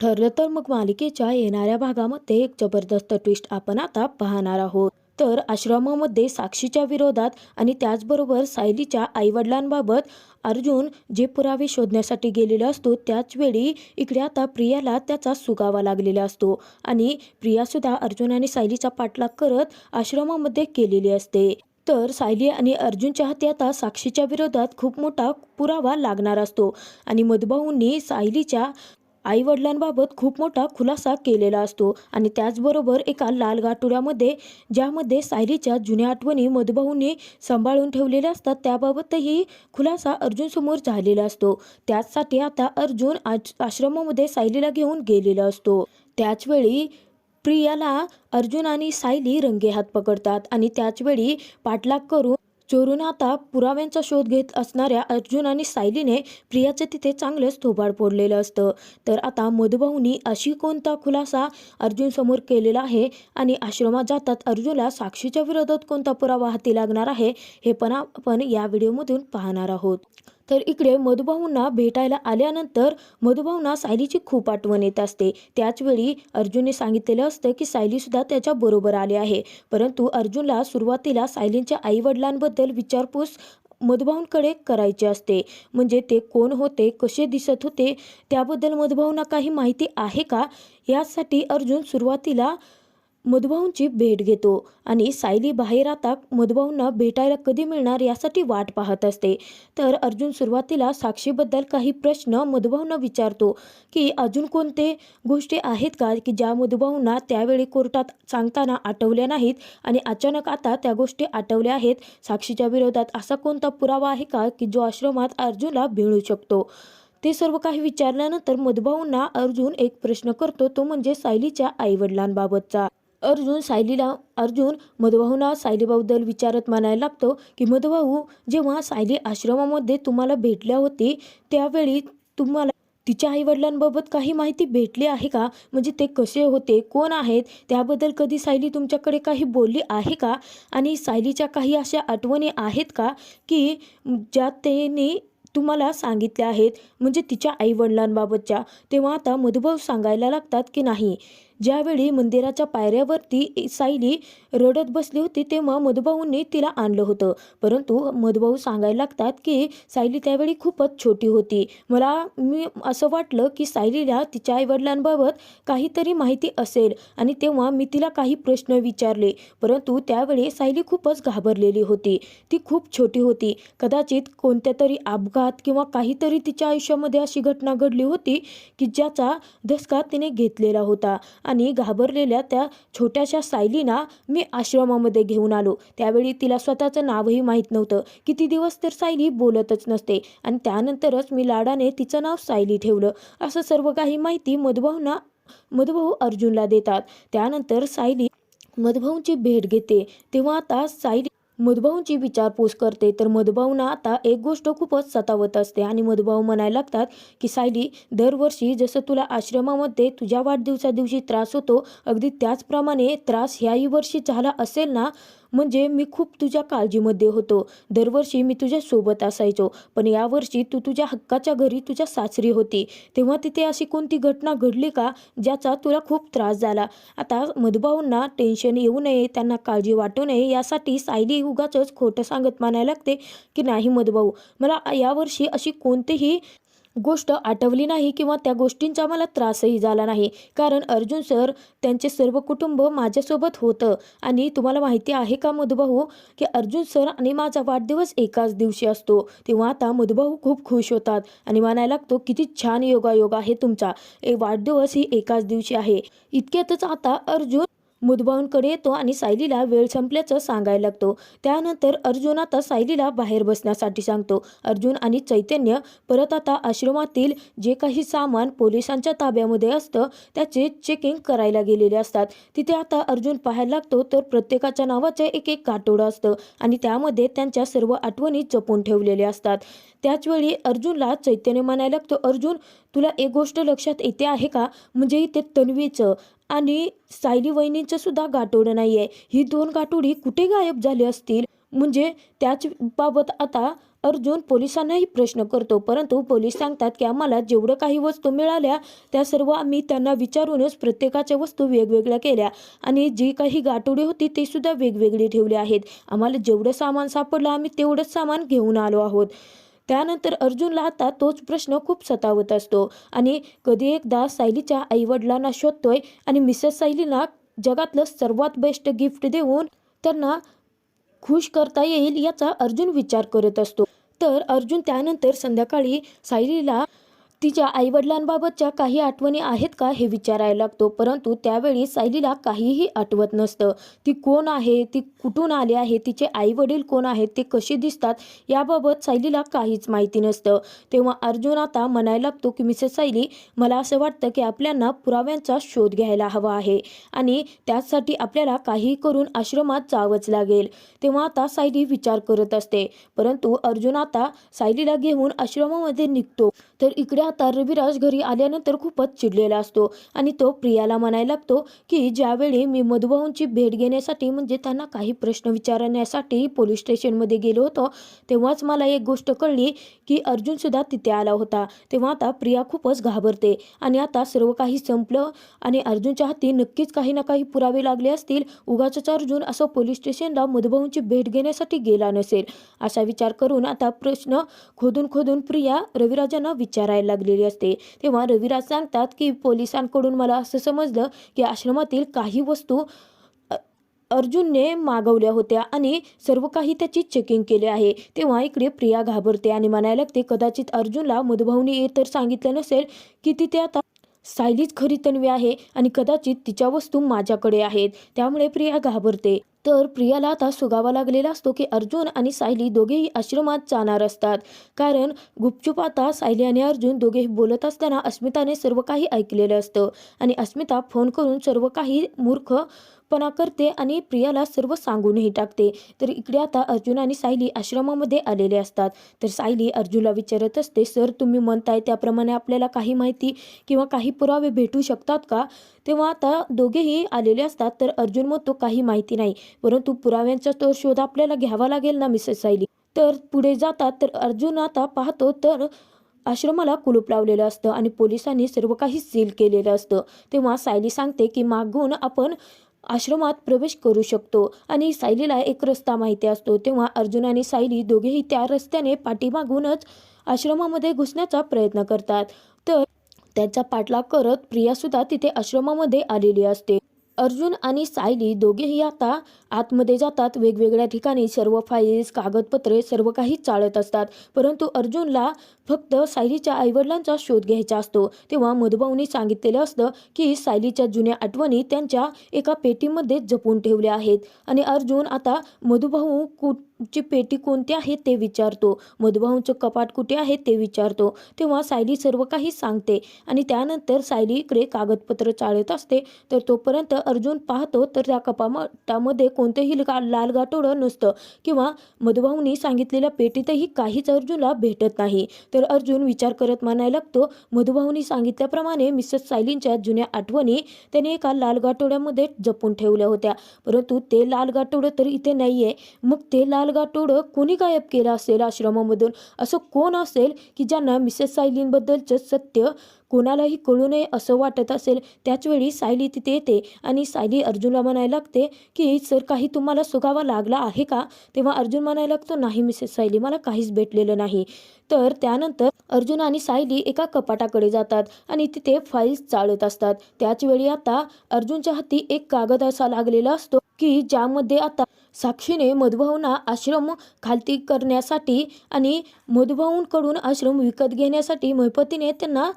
ठरलं तर मग मालिकेच्या येणाऱ्या भागामध्ये एक जबरदस्त ट्विस्ट आपण आता पाहणार आहोत. तर आश्रमामध्ये साक्षीच्या विरोधात आणि त्याचबरोबर सायलीच्या आईवडिलांबाबत अर्जुन जे पुरावे शोधण्यासाठी गेलेला असतो त्याचवेळी इकडे आता प्रियाला त्याचा सुगावा लागलेला असतो आणि प्रियासुद्धा अर्जुन आणि सायलीचा पाठलाग करत आश्रमामध्ये केलेली असते. तर सायली आणि अर्जुनच्या हाती आता साक्षीच्या विरोधात खूप मोठा पुरावा लागणार असतो आणि मधुभाऊंनी सायलीच्या आईवडिलांबाबत खूप मोठा खुलासा केलेला असतो. आणि त्याचबरोबर एका लाल गाठुड्यामध्ये ज्यामध्ये सायलीच्या जुन्या आठवणी मधुभाऊंनी सांभाळून ठेवलेल्या असतात त्याबाबतही खुलासा अर्जुनसमोर झालेला असतो. त्याचसाठी आता अर्जुन आश आश्रमामध्ये सायलीला घेऊन गेलेला असतो. त्याचवेळी प्रियाला अर्जुन आणि सायली रंगेहात पकडतात आणि त्याचवेळी पाठलाग करून चोरून आता पुराव्यांचा शोध घेत असणाऱ्या अर्जुन आणि सायलीने प्रियाचं तिथे चांगलंच थोबाड फोडलेलं असतं. तर आता मधुभाऊनी अशी कोणता खुलासा अर्जुन समोर केलेला आहे आणि आश्रमात जातात अर्जुनला साक्षीच्या विरोधात कोणता पुरावा हाती लागणार आहे हे पण आपण या व्हिडिओमधून पाहणार आहोत. तर इकडे मधुभाऊंना भेटायला आल्यानंतर मधुभाऊंना सायलीची खूप आठवण येत असते. त्याचवेळी अर्जुनने सांगितलेलं असतं की सायलीसुद्धा त्याच्या बरोबर आले आहे. परंतु अर्जुनला सुरुवातीला सायलींच्या आईवडिलांबद्दल विचारपूस मधुभाऊंकडे करायचे असते. म्हणजे ते कोण होते कसे दिसत होते त्याबद्दल मधुभाऊंना काही माहिती आहे का? यासाठी अर्जुन सुरुवातीला मधुभाऊंची भेट घेतो आणि सायली बाहेर आता मधुभाऊंना भेटायला कधी मिळणार यासाठी वाट पाहत असते. तर अर्जुन सुरुवातीला साक्षीबद्दल काही प्रश्न मधुभाऊंना विचारतो की अजून कोणते गोष्टी आहेत का की ज्या मधुभाऊंना त्यावेळी कोर्टात सांगताना आठवल्या नाहीत आणि अचानक आता त्या गोष्टी आठवल्या आहेत? साक्षीच्या विरोधात असा कोणता पुरावा आहे का की जो आश्रमात अर्जुनला भिळू शकतो? ते सर्व काही विचारल्यानंतर मधुभाऊंना अर्जुन एक प्रश्न करतो तो म्हणजे सायलीच्या आईवडिलांबाबतचा. अर्जुन सायलीला अर्जुन मधुभाऊना सायलीबाबद्दल विचारत म्हणायला लागतो की मधुभाऊ जेव्हा सायली आश्रमामध्ये तुम्हाला भेटल्या होती त्यावेळी तुम्हाला तिच्या आईवडिलांबाबत काही माहिती भेटली आहे का? म्हणजे ते कसे होते? कोण आहेत? त्याबद्दल कधी सायली तुमच्याकडे काही बोलली आहे का? आणि सायलीच्या काही अशा आठवणी आहेत का की ज्या त्यांनी तुम्हाला सांगितल्या आहेत? म्हणजे तिच्या आईवडिलांबाबतच्या. तेव्हा आता मधुभाऊ सांगायला लागतात की नाही ज्यावेळी मंदिराच्या पायऱ्यावरती सायली रडत बसली होती तेव्हा मधुभाऊंनी तिला आणलं होतं. परंतु मधुभाऊ सांगायला लागतात की सायली त्यावेळी खूपच छोटी होती. मला मी असं वाटलं की सायलीला तिच्या आईवडिलांबाबत काहीतरी माहिती असेल आणि तेव्हा मी तिला काही प्रश्न विचारले. परंतु त्यावेळी सायली खूपच घाबरलेली होती. ती खूप छोटी होती. कदाचित कोणत्या तरी अपघात किंवा काहीतरी तिच्या आयुष्यामध्ये अशी घटना घडली होती की ज्याचा धसका तिने घेतलेला होता. आणि घाबरलेल्या त्या छोट्याशा सायलीना मी आश्रमामध्ये घेऊन आलो. त्यावेळी तिला स्वतःचं नावही माहीत नव्हतं. किती दिवस तर सायली बोलतच नसते आणि त्यानंतरच मी लाडाने तिचं नाव सायली ठेवलं. असं सर्व काही माहिती मधुभाऊंना मधुभाऊ अर्जुनला देतात. त्यानंतर सायली मधुभाऊंची भेट घेते. तेव्हा आता सायली मधुभाऊंची विचारपूस करते तर मधुभाऊंना आता एक गोष्ट खूपच सतावत असते आणि मधुभाऊ म्हणायला लागतात की सायली दरवर्षी जसं तुला आश्रमामध्ये तुझ्या वाढदिवसा दिवशी त्रास होतो अगदी त्याचप्रमाणे त्रास ह्याही वर्षी झाला असेल ना म्हणजे मी खूप तुझ्या काळजीमध्ये होतो. दरवर्षी मी तुझ्या सोबत असायचो. पण यावर्षी तू तुझ्या हक्काच्या घरी तुझ्या सासरी होती. तेव्हा तिथे अशी कोणती घटना घडली का ज्याचा तुला खूप त्रास झाला? आता मधुभाऊंना टेन्शन येऊ नये त्यांना काळजी वाटू नये यासाठी सायली उगाच खोटं सांगत मानायला लागते की नाही मधुभाऊ मला यावर्षी अशी कोणतीही गोष्ट आठवली नाही किंवा त्या गोष्टींचा मला त्रासही झाला नाही. कारण अर्जुन सर त्यांचे सर्व कुटुंब माझ्यासोबत होतं. आणि तुम्हाला माहिती आहे का मधुभाऊ की अर्जुन सर आणि माझा वाढदिवस एकाच दिवशी असतो. तेव्हा आता मधुभाऊ खूप खुश होतात आणि म्हणायला लागतो किती छान योगायोग आहे तुमचा. ए वाढदिवस ही एकाच दिवशी आहे. इतक्यातच आता अर्जुन मुदभाऊंकडे येतो आणि सायलीला वेळ संपल्याचं सांगायला लागतो. त्यानंतर अर्जुन आता सायलीला बाहेर बसण्यासाठी सांगतो. अर्जुन आणि चैतन्य परत आता आश्रमातील जे काही सामान पोलिसांच्या ताब्यामध्ये असतं त्याचे चेकिंग करायला गेलेले असतात. तिथे आता अर्जुन पाहायला लागतो तर प्रत्येकाच्या नावाचं एक एक काटोडं असतं आणि त्यामध्ये त्यांच्या सर्व आठवणी जपून ठेवलेल्या असतात. त्याचवेळी अर्जुनला चैतन्य म्हणायला लागतो अर्जुन तुला एक गोष्ट लक्षात येते आहे का? म्हणजे इथे तन्वीचं आणि सायली वहिनींचं सुद्धा गाठोडं नाही आहे ही दोन गाठोडी कुठे गायब झाली असतील? म्हणजे त्याच बाबत आता अर्जुन पोलिसांनाही प्रश्न करतो. परंतु पोलीस सांगतात की आम्हाला जेवढं काही वस्तू मिळाल्या त्या सर्व आम्ही त्यांना विचारूनच प्रत्येकाच्या वस्तू वेगवेगळ्या केल्या. आणि जी काही गाठोडी होती ते सुद्धा वेगवेगळी ठेवली आहेत. आम्हाला जेवढं सामान सापडलं आम्ही तेवढंच सामान घेऊन आलो आहोत. त्यानंतर अर्जुनला आता तोच प्रश्न खूप सतावत असतो. आणि कधी एकदा सायलीच्या आईवडिलांना शोधतोय आणि मिसेस सायलीला जगातलं सर्वात बेस्ट गिफ्ट देऊन त्यांना खुश करता येईल याचा अर्जुन विचार करत असतो. तर अर्जुन त्यानंतर संध्याकाळी सायलीला तिच्या आईवडिलांबाबतच्या काही आठवणी आहेत का हे विचारायला लागतो. परंतु त्यावेळी सायलीला काहीही आठवत नसतं. ती कोण आहे? ती कुठून आली आहे? तिचे आईवडील कोण आहेत? ते कसे दिसतात? याबाबत सायलीला काहीच माहिती नसतं. तेव्हा अर्जुन आता म्हणायला लागतो की मिसेस सायली मला असं वाटतं की आपल्याला पुराव्यांचा शोध घ्यायला हवा आहे आणि त्यासाठी आपल्याला काही करून आश्रमात जावंच लागेल. तेव्हा आता सायली विचार करत असते. परंतु अर्जुन आता सायलीला घेऊन आश्रमामध्ये निघतो. तर इकडे आता रविराज घरी आल्यानंतर खूपच चिडलेला असतो आणि तो प्रियाला म्हणायला लागतो की ज्यावेळी मी मधुभाऊंची भेट घेण्यासाठी म्हणजे त्यांना काही प्रश्न विचारण्यासाठी पोलीस स्टेशनमध्ये गेलो होतो तेव्हाच मला एक गोष्ट कळली की अर्जुन सुद्धा तिथे आला होता. तेव्हा आता प्रिया खूपच घाबरते आणि आता सर्व काही संपलं आणि अर्जुनच्या हाती नक्कीच काही ना काही पुरावे लागले असतील. उगाच अर्जुन असं पोलीस स्टेशनला मधुभाऊंची भेट घेण्यासाठी गेला नसेल. असा विचार करून आता प्रश्न खोदून खोदून प्रिया रविराजांना विचारायला लागलेली असते. तेव्हा रविराज सांगतात की पोलिसांकडून मला असं समजलं की आश्रमातील काही वस्तू अर्जुनने मागवल्या होत्या आणि सर्व काही त्याची चेकिंग केले आहे. तेव्हा इकडे प्रिया घाबरते आणि म्हणायला लागते कदाचित अर्जुनला मधुभाऊनी तर सांगितलं नसेल की तिथे आता सायलीच खरी तन्वी आहे आणि कदाचित तिच्या वस्तू माझ्याकडे आहेत. त्यामुळे प्रिया घाबरते. तर प्रियाला आता सुगावा लागलेला असतो की अर्जुन आणि सायली दोघेही आश्रमात जाणार असतात. कारण गुपचूप आता सायली आणि अर्जुन दोघेही बोलत असताना अस्मिताने सर्व काही ऐकलेलं असतं. आणि अस्मिता फोन करून सर्व काही मूर्ख पणा करते आणि प्रियाला सर्व सांगूनही टाकते. तर इकडे आता अर्जुन आणि सायली आश्रमामध्ये आलेले असतात. तर सायली अर्जुनला विचारत असते सर तुम्ही म्हणताय त्याप्रमाणे आपल्याला काही माहिती किंवा काही पुरावे भेटू शकतात का? तेव्हा आता दोघेही आलेले असतात. तर अर्जुन म्हणतो काही माहिती नाही. परंतु पुराव्यांचा तो शोध आपल्याला घ्यावा लागेल ना मिसेस सायली? तर पुढे जातात. तर अर्जुन आता पाहतो तर आश्रमाला कुलूप लावलेलं असतं आणि पोलिसांनी सर्व काही सील केलेलं असतं. तेव्हा सायली सांगते की मागून आपण आश्रमात प्रवेश करू शकतो. आणि सायलीला एक रस्ता माहिती असतो. तेव्हा अर्जुन आणि सायली दोघेही त्या रस्त्याने पाठीमागूनच आश्रमामध्ये घुसण्याचा प्रयत्न करतात. तर त्यांचा पाठलाग करत प्रियासुद्धा तिथे आश्रमामध्ये आलेली असते. अर्जुन आणि सायली दोघेही आता आतमध्ये जातात. वेगवेगळ्या ठिकाणी सर्व फाईल्स कागदपत्रे सर्व काही चाळत असतात. परंतु अर्जुनला फक्त सायलीच्या आईवडिलांचा शोध घ्यायचा असतो. तेव्हा मधुभाऊनी सांगितलेलं असतं की सायलीच्या जुन्या आठवणी त्यांच्या एका पेटीमध्ये जपून ठेवल्या आहेत. आणि अर्जुन आता मधुभाऊ ची पेटी कोणती आहे ते विचारतो. मधुभाऊंचं कपाट कुठे आहे ते विचारतो. तेव्हा सायली सर्व काही सांगते आणि त्यानंतर सायली इकडे कागदपत्र चाळत असते. तर तोपर्यंत अर्जुन पाहतो तर त्या कपाटामध्ये कोणतंही लाल गाठोडं नसतं. किंवा मधुभाऊंनी सांगितलेल्या पेटीतही काहीच अर्जुनला भेटत नाही. तर अर्जुन विचार करत म्हणायला लागतो मधुभाऊंनी सांगितल्याप्रमाणे मिसेस सायलींच्या जुन्या आठवणी त्याने एका लाल गाठोड्यामध्ये जपून ठेवल्या होत्या. परंतु ते लाल गाठोडं तर इथे नाही आहे मग ते लाल गाठोडं कोणी गायब केलं असेल आश्रमामधून? असं कोण असेल की ज्यांना मिसेस सायलींबद्दलचं सत्य कोणालाही कळू नये असं वाटत असेल? त्याचवेळी सायली तिथे येते आणि सायली अर्जुनला म्हणायला लागते की सर काही तुम्हाला सुगावा लागला आहे का? तेव्हा अर्जुन म्हणायला लागतो नाही मिसेस सायली मला काहीच भेटलेलं नाही. तर त्यानंतर अर्जुन आणि सायली एका कपाटाकडे जातात आणि तिथे फाईल्स चाळत असतात. त्याचवेळी आता अर्जुनच्या हाती एक कागद असा लागलेला असतो की ज्यामध्ये आता साक्षीने मधुभाऊंना आश्रम खालती करण्यासाठी आणि मधुभाऊंकडून आश्रम विकत घेण्यासाठी महिपतीने त्यांना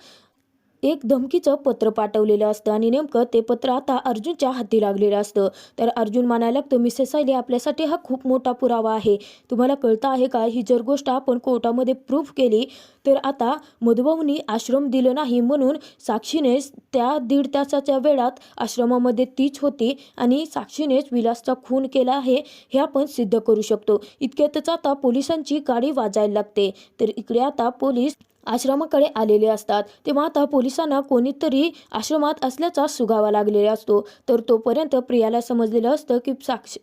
एक धमकीचं पत्र पाठवलेलं असतं आणि नेमकं ते पत्र आता अर्जुनच्या हाती लागलेलं असतं. तर अर्जुन म्हणायला लागतो मिसेस सायली आपल्यासाठी हा खूप मोठा पुरावा आहे. तुम्हाला कळतं आहे का? ही जर गोष्ट आपण कोर्टामध्ये प्रूफ केली तर आता मधुभाऊनी आश्रम दिलं नाही म्हणून साक्षीने त्या दीड तासाच्या वेळात आश्रमामध्ये तीच होती आणि साक्षीनेच विलासचा खून केला आहे हे आपण सिद्ध करू शकतो. इतक्यातच आता पोलिसांची गाडी वाजायला लागते. तर इकडे आता पोलीस आश्रमाकडे आलेले असतात. तेव्हा आता पोलिसांना कोणीतरी आश्रमात असल्याचा सुगावा लागलेला असतो. तर तोपर्यंत प्रियाला समजलेलं असतं की साक्ष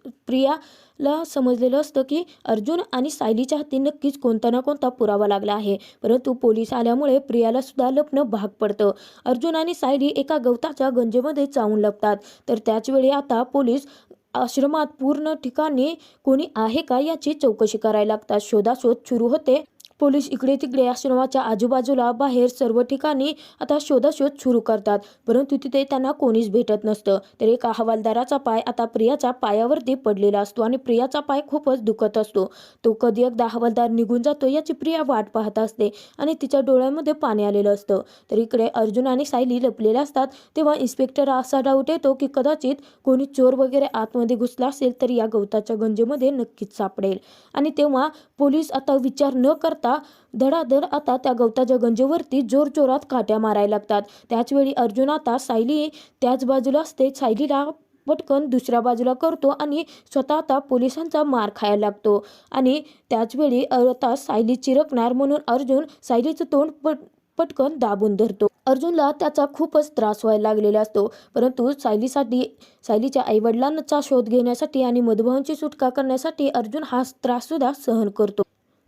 ला समजलेलं असतं की अर्जुन आणि सायलीच्या हाती नक्कीच कोणता ना कोणता पुरावा लागला आहे. परंतु पोलीस आल्यामुळे प्रियाला सुद्धा लपणं भाग पडतं. अर्जुन आणि सायली एका गवताच्या गंजेमध्ये चावून लपतात. तर त्याचवेळी आता पोलीस आश्रमात पूर्ण ठिकाणी कोणी आहे का याची चौकशी करायला लागतात. शोधाशोध सुरू होते. पोलीस इकडे तिकडे आश्रमाच्या आजूबाजूला बाहेर सर्व ठिकाणी आता शोधाशोध सुरू करतात. परंतु तिथे त्यांना कोणीच भेटत नसतं. तर एका हवालदाराचा पाय आता प्रियाच्या पायावरती पडलेला असतो आणि प्रियाचा पाय खूपच दुखत असतो. तो कधी एकदा हवालदार निघून जातो याची प्रिया वाट पाहत असते आणि तिच्या डोळ्यामध्ये पाणी आलेलं असतं. तर इकडे अर्जुन आणि सायली लपलेल्या असतात. तेव्हा इन्स्पेक्टर असा डाऊट येतो की कदाचित कोणी चोर वगैरे आतमध्ये घुसला असेल तर या गवताच्या गंजेमध्ये नक्कीच सापडेल. आणि तेव्हा पोलीस आता विचार न करता धडाधड आता त्या गवताच्या गंजेवरती जोर जोरात काट्या मारायला लागतात. त्याचवेळी अर्जुन आता सायली त्याच बाजूला असते. सायलीला पटकन दुसऱ्या बाजूला करतो आणि स्वतः आता पोलिसांचा मार खायला लागतो. आणि त्याचवेळी आता सायली चिरकणार म्हणून अर्जुन सायलीचं तोंड पट पटकन दाबून धरतो. अर्जुनला त्याचा खूपच त्रास व्हायला लागलेला असतो. परंतु सायलीसाठी सायलीच्या आईवडिलांचा शोध घेण्यासाठी आणि मधुभावांची सुटका करण्यासाठी अर्जुन हा त्राससुद्धा सहन करतो.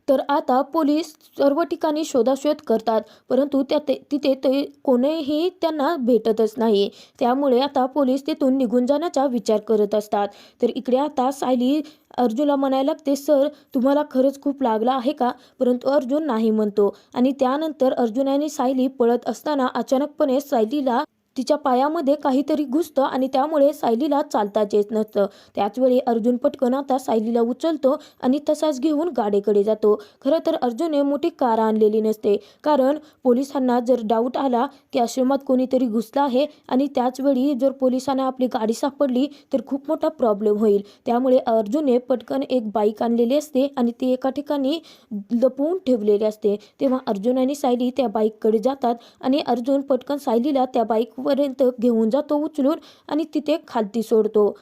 तर आता पोलीस सर्व ठिकाणी शोधाशोध करतात परंतु त्या ते तिथे ते कोणीही त्यांना भेटतच नाही. त्यामुळे आता पोलीस तिथून निघून जाण्याचा विचार करत असतात. तर इकडे आता सायली अर्जुनला म्हणायला लागते सर तुम्हाला खरंच खूप लागला आहे का? परंतु अर्जुन नाही म्हणतो. आणि त्यानंतर अर्जुन आणि सायली पळत असताना अचानकपणे सायलीला तिच्या पायामध्ये काहीतरी घुसतं आणि त्यामुळे सायलीला चालताच येत नसतं. त्याचवेळी अर्जुन पटकन आता सायलीला उचलतो आणि तसाच घेऊन गाडीकडे जातो. खरं तर अर्जुनने मोठी कार आणलेली नसते. कारण पोलिसांना जर डाऊट आला की आश्रमात कोणीतरी घुसला आहे आणि त्याचवेळी जर पोलिसांना आपली गाडी सापडली तर खूप मोठा प्रॉब्लेम होईल. त्यामुळे अर्जुनने पटकन एक बाईक आणलेली असते आणि ती एका ठिकाणी लपवून ठेवलेली असते. तेव्हा अर्जुन आणि सायली त्या बाईककडे जातात आणि अर्जुन पटकन सायलीला त्या बाईक पर्यंत घेऊन जातो उचलून आणि तिथे खालती सोडतो.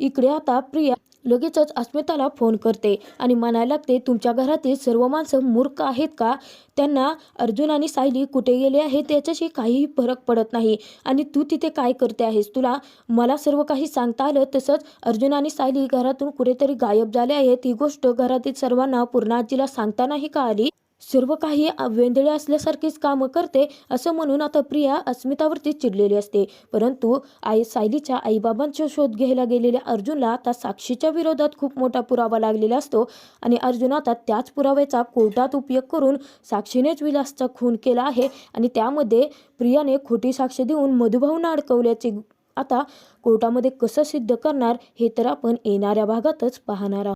इकडे आता प्रिया लगेचच अस्मिताला फोन करते आणि म्हणायला लागते तुमच्या घरातील सर्व माणसं मूर्ख आहेत का? त्यांना अर्जुन आणि सायली कुठे गेले आहे त्याच्याशी काहीही फरक पडत नाही. आणि तू तिथे काय करते आहेस? तुला मला सर्व काही सांगता आलं तसंच अर्जुन आणि सायली घरातून कुठेतरी गायब झाले आहेत. ही गोष्ट घरातील सर्वांना पूर्ण आजीला सांगता नाही का आली? सर्व काही वेंदळे असल्यासारखीच कामं करते असं म्हणून आता प्रिया अस्मितावरती चिडलेली असते. परंतु आई सायलीच्या आईबाबांचा शोध घ्यायला गेलेल्या अर्जुनला आता साक्षीच्या विरोधात खूप मोठा पुरावा लागलेला असतो आणि अर्जुन आता त्याच पुराव्याचा कोर्टात उपयोग करून साक्षीनेच विलासचा खून केला आहे आणि त्यामध्ये प्रियाने खोटी साक्ष देऊन मधुभावना अडकवल्याचे आता कोर्टामध्ये कसं सिद्ध करणार हे तर आपण येणाऱ्या भागातच पाहणार आहोत.